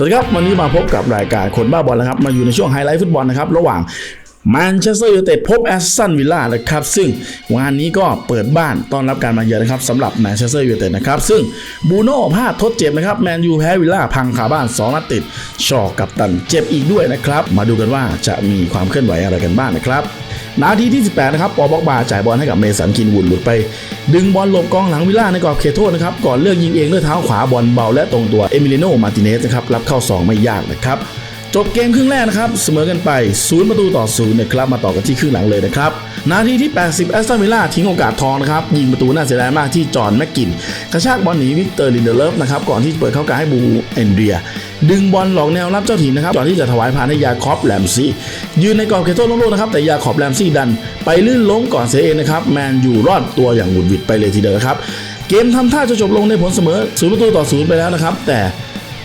สวัสดีครับวันนี้มาพบกับรายการคนบ้าบอลนะครับมาอยู่ในช่วงไฮไลท์ฟุตบอลนะครับระหว่าง แมนเชสเตอร์ยูไนเต็ดพบแอสตันวิลล่านะครับ ซึ่งงานนี้ก็เปิดบ้านต้อนรับการมาเยือนนะครับสำหรับแมนเชสเตอร์ยูไนเต็ดนะครับซึ่งบูโน่พลาดทดเจ็บนะครับแมนยูแพ้วิลล่าพังขาบ้าน2นัดติดชอกับตันเจ็บอีกด้วยนะครับ มาดูกันว่าจะมีความเคลื่อนไหวอะไรกันบ้างนะครับนาทีที่ 18 นะครับ ปอบอกบาจ่ายบอลให้กับเมสันคินวุนหลุดไป ดึงบอลหลบกองหลังวิลล่าในกรอบเขตโทษนะครับ ก่อนเลือกยิงเองด้วยเท้าขวาบอลเบาและตรงตัวเอมิเลโนมาติเนสนะครับ รับเข้า 2 ไม่ยากนะครับ จบเกมครึ่งแรกนะครับ เสมอกันไป 0 ประตูต่อ0นะครับมาต่อกันที่ครึ่งหลังเลยนะครับ นาทีที่ 80 แอสตันวิลล่าทิ้งโอกาสทองนะครับ ยิงประตูน่าเสียดายมากที่จอห์นแม็กกิน กระชากบอลหนีวิกเตอร์ลินเดเลฟนะครับ ก่อนที่จะเปิดเข้ากาให้บูเอนเดีย ดึงบอลหลอกแนวรับเจ้าถิ่นนะครับก่อนที่จะถวายผ่านให้ยาคอปแลมซี่ยืนในกรอบเขตโทษโล่งๆนะครับแต่ยาคอปแลมซี่ดัน ไปลื่นล้มก่อนเสียเองนะครับแมนอยู่รอดตัวอย่างหวุดหวิดไปเลยทีเดียวครับเกมทำท่าจะจบลงในผลเสมอ0ประตูต่อ0ไปแล้วนะครับแต่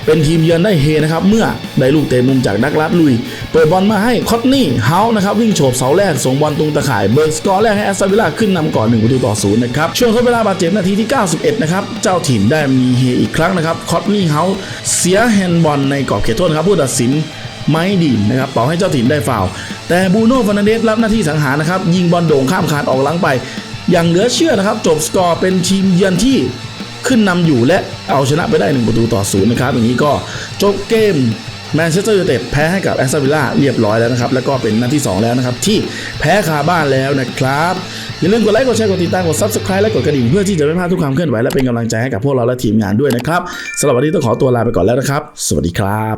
เป็นทีมเยือนได้เฮนะครับ เมื่อได้ลูกเตะมุมจากดักลัดลุย เปิดบอลมาให้คอตนี่เฮาส์นะครับวิ่งโฉบเสาแรกส่งบอลตรงตะข่ายเบิร์กสกอร์แรกให้แอสตันวิลล่าขึ้นนำก่อน1ประตูต่อ0นะครับช่วงทดเวลาบาดเจ็บนาทีที่ 91 นะครับเจ้าถิ่นได้มีเฮอีกครั้งนะครับคอตนี่เฮาส์เสียแฮนด์บอลในกรอบเขตโทษครับผู้ตัดสินไม้ดีนนะครับเป่าให้เจ้าถิ่นได้ฟาวแต่บูโน่ฟานาเดสรับหน้าที่สังหารนะครับยิงบอลโด่งข้ามคานออกหลังไป อย่างเหลือเชื่อนะครับจบสกอร์เป็นทีมเยือนที่ ขึ้นนำอยู่และเอาชนะไปได้ 1 ประตูต่อศูนย์นะครับ อย่างนี้ก็จบเกมแมนเชสเตอร์ยูไนเต็ดแพ้ให้กับแอสตันวิลล่าเรียบร้อยแล้วนะครับ แล้วก็เป็นนัดที่ 2 แล้วนะครับ ที่แพ้คาบ้านแล้วนะครับ อย่าลืมกดไลค์กดแชร์กดติดตามกดซับสไคร b e และกดกระดิ่งเพื่อที่จะไม่พลาดทุกความเคลื่อนไหวและเป็นกำลังใจให้กับพวกเราและทีมงานด้วยนะครับสำหรับวันนี้ต้องขอตัวลาไปก่อนแล้วนะครับ สวัสดีครับ